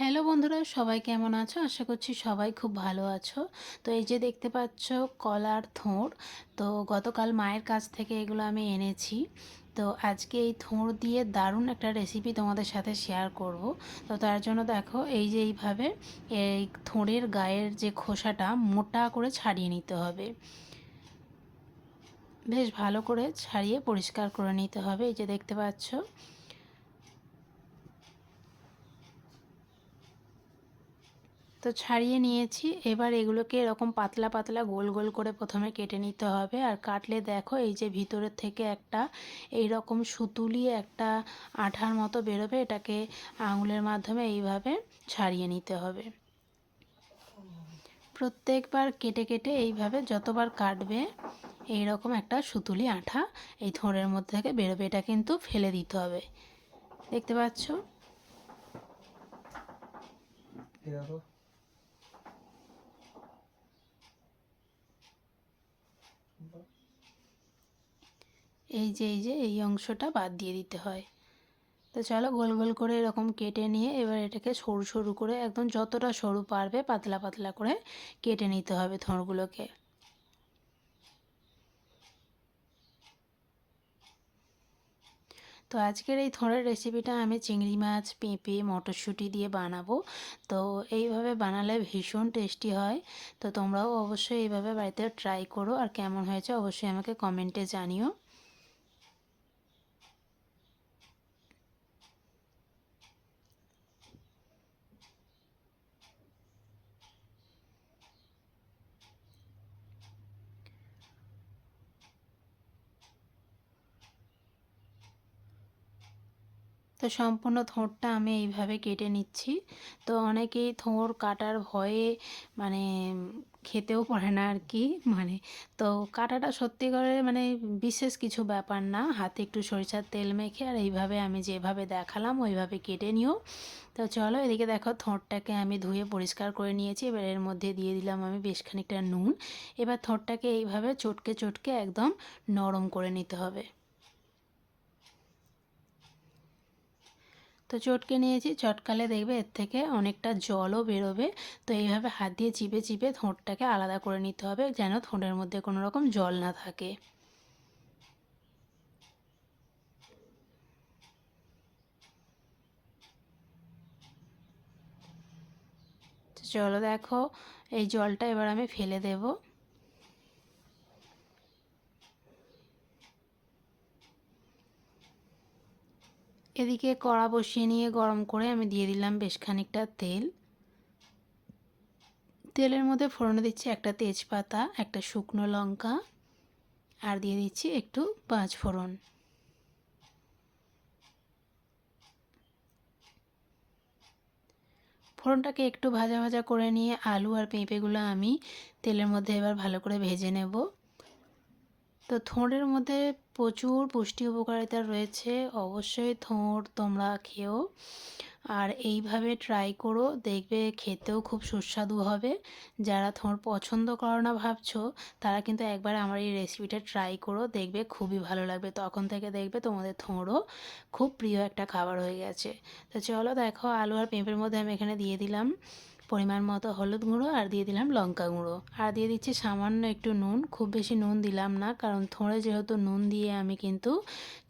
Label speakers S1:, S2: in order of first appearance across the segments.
S1: Hello বন্ধুরা, সবাই কেমন আছো? আশা করছি সবাই খুব ভালো আছো। তো এই যে দেখতে পাচ্ছ কলার থোঁড়, তো গতকাল মায়ের কাছ থেকে এগুলো আমি এনেছি। তো আজকে এই থোঁড় দিয়ে দারুণ একটা রেসিপি তোমাদের সাথে শেয়ার করব। তো তার জন্য দেখো, এই যে এইভাবে এই থোঁড়ের গায়ের যে খোসাটা মোটা করে ছাড়িয়ে নিতে হবে। বেশ ভালো করে ছাড়িয়ে পরিষ্কার করে নিতে হবে। এই যে দেখতে পাচ্ছ তো ছাড়িয়ে নিয়েছি। এবার এগুলোকে এরকম পাতলা পাতলা গোল গোল করে প্রথমে কেটে নিতে হবে। আর কাটলে দেখো এই যে ভিতরের থেকে একটা এই রকম সুতুলি একটা আঠার মতো বেরোবে। এটাকে আঙুলের মাধ্যমে এইভাবে ছাড়িয়ে নিতে হবে। প্রত্যেকবার কেটে কেটে এইভাবে যতবার কাটবে এই রকম একটা সুতুলি আঠা এই থোঁড়ের মধ্যে থেকে বেরোবে। এটা কিন্তু ফেলে দিতে হবে। দেখতে পাচ্ছ? এই যে এই যে, এই অংশটা বাদ দিয়ে দিতে হয়। তো চলো গোল গোল করে এরকম কেটে নিয়ে এবার এটাকে সরু সরু করে একদম যতটা সরু পারবে পাতলা পাতলা করে কেটে নিতে হবে থোঁড়গুলোকে। তো আজকের এই থোড়ের রেসিপিটা আমি চিংড়ি মাছ, পেঁপে, মটরশুঁটি দিয়ে বানাবো। তো এইভাবে বানালে ভীষণ টেস্টি হয়। তো তোমরাও অবশ্যই এইভাবে বাড়িতে ট্রাই করো। আর কেমন হয়েছে অবশ্যই আমাকে কমেন্টে জানিও। তো সম্পূর্ণ থোঁড়টা আমি এইভাবে কেটে নিচ্ছি। তো অনেকেই থোঁড় কাটার ভয়ে মানে খেতেও পারে না আর কি মানে তো কাটাটা সত্যি করে মানে বিশেষ কিছু ব্যাপার না, হাতে একটু সরিষার তেল মেখে আর এইভাবে আমি যেভাবে দেখালাম ওইভাবে কেটে নিও। তো চলো এদিকে দেখো থোঁড়টাকে আমি ধুয়ে পরিষ্কার করে নিয়েছি, এবার এর মধ্যে দিয়ে দিলাম আমি বেশ খানিকটা নুন। এবার থোঁড়টাকে এইভাবে চটকে চটকে একদম নরম করে নিতে হবে। তো চটকে নিয়েছি, চটকালে দেখবে এর থেকে অনেকটা জলও বেরোবে। তো এইভাবে হাত দিয়ে চিপে চিপে থোঁটটাকে আলাদা করে নিতে হবে যেন থোঁটের মধ্যে কোনো রকম জল না থাকে। চলো দেখো, এই জলটা এবার আমি ফেলে দেবো। এদিকে কড়া বসিয়ে নিয়ে গরম করে আমি দিয়ে দিলাম বেশ খানিকটা তেল। তেলের মধ্যে ফোড়নে দিচ্ছি একটা তেজপাতা, একটা শুকনো লঙ্কা, আর দিয়ে দিচ্ছি একটু পাঁচ ফোড়ন। ফোড়নটাকে একটু ভাজা ভাজা করে নিয়ে আলু আর পেঁপেগুলো আমি তেলের মধ্যে এবার ভালো করে ভেজে নেব। তো থোঁড়ের মধ্যে প্রচুর পুষ্টি উপকারিতা রয়েছে, অবশ্যই থোঁড় তোমরা খেও। আর এইভাবে ট্রাই করো, দেখবে খেতেও খুব সুস্বাদু হবে। যারা থোঁড় পছন্দ করো না ভাবছ, তারা কিন্তু একবার আমার এই রেসিপিটা ট্রাই করো, দেখবে খুবই ভালো লাগবে। তখন থেকে দেখবে তোমাদের থোঁড়ও খুব প্রিয় একটা খাবার হয়ে গেছে। তো চলো দেখো, আলু আর পেঁপের মধ্যে আমি এখানে দিয়ে দিলাম। পরিমাণ মতো হলুদ গুঁড়ো আর দিয়ে দিলাম লঙ্কা গুঁড়ো। আর দিয়ে দিচ্ছি সামান্য একটু নুন, খুব বেশি নুন দিলাম না, কারণ থোঁড়ে যেহেতু নুন দিয়ে আমি কিন্তু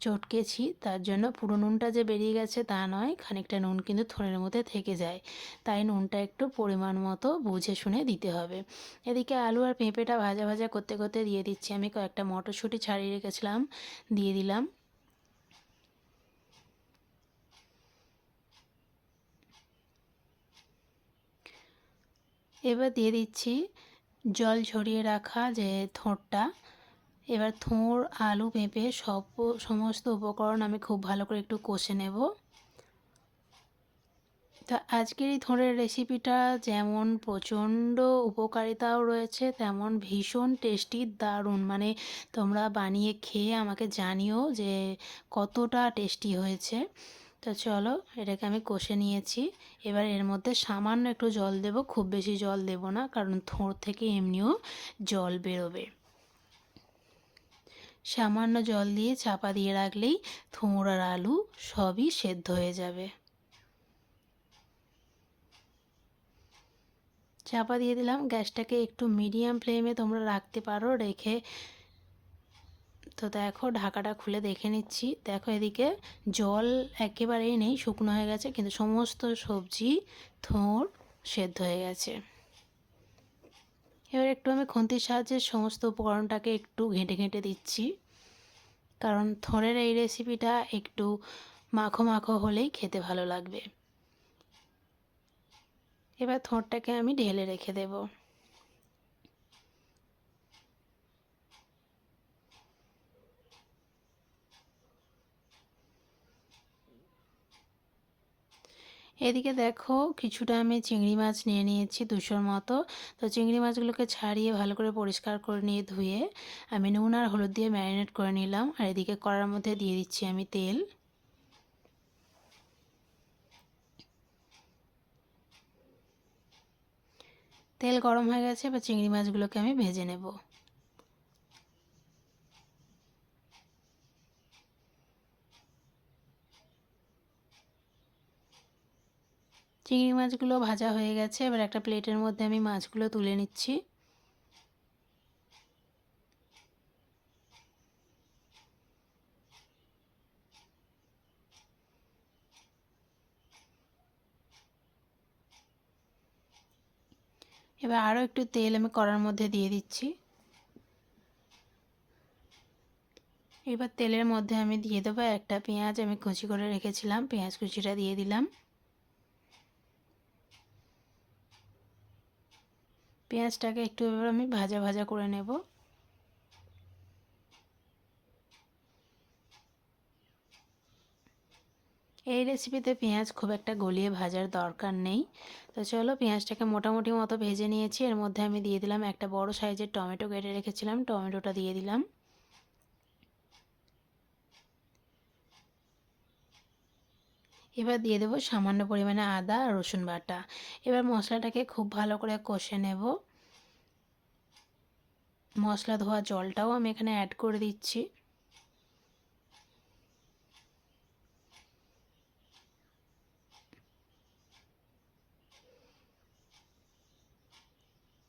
S1: চটকেছি, তার জন্য পুরো নুনটা যে বেরিয়ে গেছে তা নয়, খানিকটা নুন কিন্তু থোঁড়ের মধ্যে থেকে যায়। তাই নুনটা একটু পরিমাণ মতো বুঝে শুনে দিতে হবে। এদিকে আলু আর পেঁপেটা ভাজা ভাজা করতে করতে দিয়ে দিচ্ছি। আমি কয়েকটা মটরশুঁটি ছাড়িয়ে রেখেছিলাম, দিয়ে দিলাম। এবার দিয়ে দিচ্ছি জল ঝরিয়ে রাখা যে থোঁড়টা এবার থোঁড়, আলু পেঁপে সব সমস্ত উপকরণ আমি খুব ভালো করে একটু কষে নেব। তা আজকের এই থোঁড়ের রেসিপিটা যেমন প্রচণ্ড উপকারিতাও রয়েছে, তেমন ভীষণ টেস্টি দারুণ। মানে তোমরা বানিয়ে খেয়ে আমাকে জানিও যে কতটা টেস্টি হয়েছে। তো চলো এটাকে আমি কষে নিয়েছি। এবার এর মধ্যে সামান্য একটু জল দেব, খুব বেশি জল দেব না, কারণ থোঁড় থেকে এমনিও জল বেরোবে। সামান্য জল দিয়ে চাপা দিয়ে রাখলেই থোঁড় আর আলু সবই সেদ্ধ হয়ে যাবে। চাপা দিয়ে দিলাম, গ্যাসটাকে একটু মিডিয়াম ফ্লেমে তোমরা রাখতে পারো, রেখে তো দেখো ঢাকাটা খুলে দেখে নিচ্ছি। দেখো এদিকে জল একেবারেই নেই, শুকনো হয়ে গেছে, কিন্তু সমস্ত সবজি থোঁড় সেদ্ধ হয়ে গেছে। এবার একটু আমি খুন্তির সাহায্যে সমস্ত উপকরণটাকে একটু ঘেঁটে ঘেঁটে দিচ্ছি। কারণ থোঁড়ের এই রেসিপিটা একটু মাখো মাখো হলেই খেতে ভালো লাগবে। এবার থোঁড়টাকে আমি ঢেলে রেখে দেব। এদিকে দেখো, কিছুটা আমি চিংড়ি মাছ নিয়ে নিয়েছি দুশোর মতো। তো চিংড়ি মাছগুলোকে ছাড়িয়ে ভালো করে পরিষ্কার করে নিয়ে ধুয়ে আমি নুন আর হলুদ দিয়ে ম্যারিনেট করে নিলাম। আর এদিকে কড়ার মধ্যে দিয়ে দিচ্ছি আমি তেল। তেল গরম হয়ে গেছে, এবার চিংড়ি মাছগুলোকে আমি ভেজে নেব। চিংড়ি মাছগুলো ভাজা হয়ে গেছে। এবার একটা প্লেটের মধ্যে আমি মাছগুলো তুলে নিচ্ছি। এবার আরও একটু তেল আমি কড়ার মধ্যে দিয়ে দিচ্ছি। এবার তেলের মধ্যে আমি দিয়ে দেবো একটা পেঁয়াজ। আমি কুচি করে রেখেছিলাম, পেঁয়াজ কুচিটা দিয়ে দিলাম। পেঁয়াজটাকে একটু এবার আমি ভাজা ভাজা করে নেব। এই রেসিপিতে পেঁয়াজ খুব একটা গলিয়ে ভাজার দরকার নেই। তো চলো পেঁয়াজটাকে মোটামুটি মতো ভেজে নিয়েছি। এর মধ্যে আমি দিয়ে দিলাম একটা বড় সাইজের টমেটো কেটে রেখেছিলাম। টমেটোটা দিয়ে দিলাম। এবার দিয়ে দেবো সামান্য পরিমাণে আদা আর রসুন বাটা। এবার মশলাটাকে খুব ভালো করে কষে নেব। মশলা ধোয়া জলটাও আমি এখানে অ্যাড করে দিচ্ছি।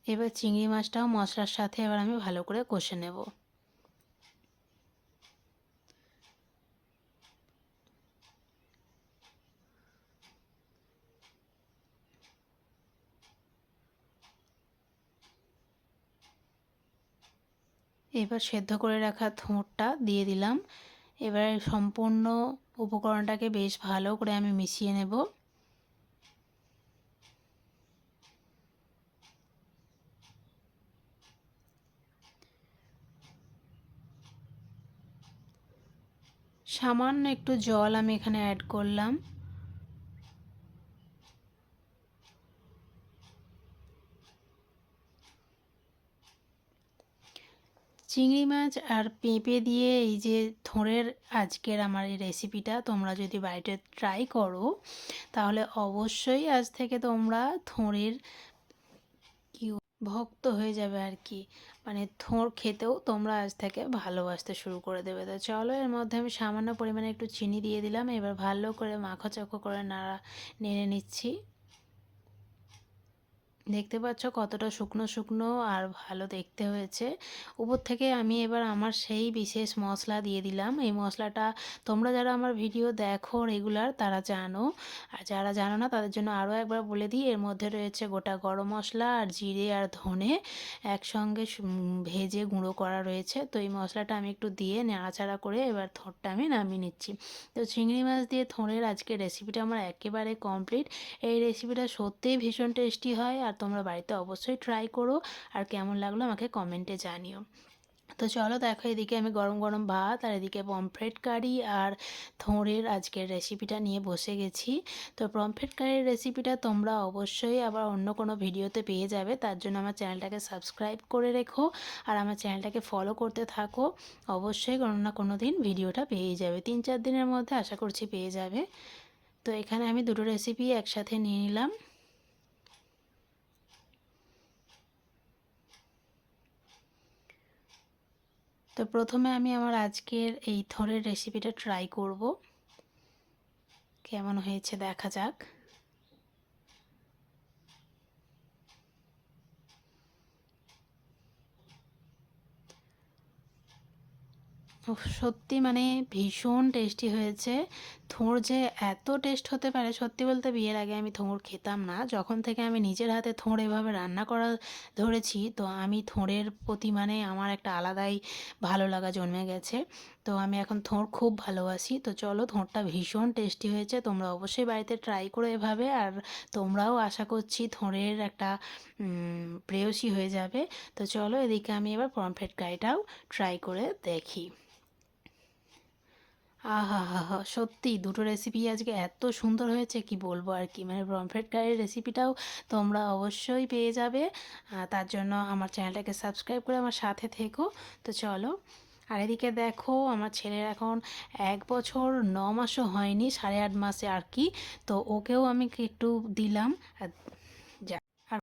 S1: এবার চিংড়ি মাছটাও মশলার সাথে এবার আমি ভালো করে কষে নেব। এবার সেদ্ধ করে রাখা থোঁটটা দিয়ে দিলাম। এবার সম্পূর্ণ উপকরণটাকে বেশ ভালো করে আমি মিশিয়ে নেব। সামান্য একটু জল আমি এখানে অ্যাড করলাম। চিংড়ি মাছ আর পেঁপে দিয়ে এই যে থোঁড়ের আজকের আমার এই রেসিপিটা তোমরা যদি বাড়িতে ট্রাই করো, তাহলে অবশ্যই আজ থেকে তোমরা থোঁড়ের কি ভক্ত হয়ে যাবে আর কি। মানে থোঁড় খেতেও তোমরা আজ থেকে ভালোবাসতে শুরু করে দেবে। তো চলো, এর মধ্যে আমি সামান্য পরিমাণে একটু চিনি দিয়ে দিলাম। এবার ভালো করে মাখো চাখো করে নাড়া, নেড়ে নিচ্ছি। দেখতে পাচ্ছ কতটা শুকনো শুকনো আর ভালো দেখতে হয়েছে। উপর থেকে আমি এবার আমার সেই বিশেষ মশলা দিয়ে দিলাম। এই মশলাটা তোমরা যারা আমার ভিডিও দেখো রেগুলার, তারা জানো। আর যারা জানো না, তাদের জন্য আরও একবার বলে দিই, এর মধ্যে রয়েছে গোটা গরম মশলা আর জিরে আর ধনে একসঙ্গে ভেজে গুঁড়ো করা রয়েছে। তো এই মশলাটা আমি একটু দিয়ে নাড়াচাড়া করে এবার থোড়টা আমি নামিয়ে নিচ্ছি। তো চিংড়ি মাছ দিয়ে থোড়ের আজকে রেসিপিটা আমার একেবারে কমপ্লিট এই রেসিপিটা সত্যিই ভীষণ টেস্টি হয় আর তোমরা বাড়িতে অবশ্যই ট্রাই করো আর কেমন লাগল আমাকে কমেন্টে জানিও। তো চলো দেখো এদিকে আমি গরম গরম ভাত আর এদিকে পমফ্রেট কারি আর থোঁড়ের আজকের রেসিপিটা নিয়ে বসে গেছি। তো পমফ্রেট কারির রেসিপিটা তোমরা অবশ্যই আবার অন্য কোনো ভিডিওতে পেয়ে যাবে, তার জন্য আমার চ্যানেলটাকে সাবস্ক্রাইব করে রেখো আর আমার চ্যানেলটাকে ফলো করতে থাকো। অবশ্যই কোনো না কোনো দিন ভিডিওটা পেয়ে যাবে, তিন চার দিনের মধ্যে আশা করছি পেয়ে যাবে। তো এখানে আমি দুটো রেসিপি একসাথে নিয়ে নিলাম। তো প্রথমে আমি আমার আজকের এই থরের রেসিপিটা ট্রাই করব। কেমন হয়েছে দেখা যাক। সত্যি মানে ভীষণ টেস্টি হয়েছে। থোড় যে এত টেস্ট হতে পারে, সত্যি বলতে বিয়ের আগে আমি থোড় খেতাম না। যখন থেকে আমি নিজের হাতে থোঁড় এভাবে রান্না করা ধরেছি, তো আমি থোঁড়ের প্রতি মানে আমার একটা আলাদাই ভালো লাগা জন্মে গেছে। তো আমি এখন থোড় খুব ভালোবাসি। তো চলো থোঁড়টা ভীষণ টেস্টি হয়েছে। তোমরা অবশ্যই বাড়িতে ট্রাই করো এভাবে। আর তোমরাও আশা করছি থোঁড়ের একটা প্রেয়সী হয়ে যাবে। তো চলো, এদিকে আমি এবার পমফ্রেট কারিটাও ট্রাই করে দেখি। আহা হা সত্যি দুটো রেসিপি আজকে এত সুন্দর হয়েছে, কি বলব আর কি? মানে পমফ্রেট কারির রেসিপিটাও তোমরা অবশ্যই পেয়ে যাবে। তার জন্য আমার চ্যানেলটাকে সাবস্ক্রাইব করে আমার সাথে থেকো। তো চলো, আর এদিকে দেখো, আমার ছেলের এখন এক বছর ন মাসও হয়নি, সাড়ে আট মাসে আর কি। তো ওকেও আমি একটু দিলাম।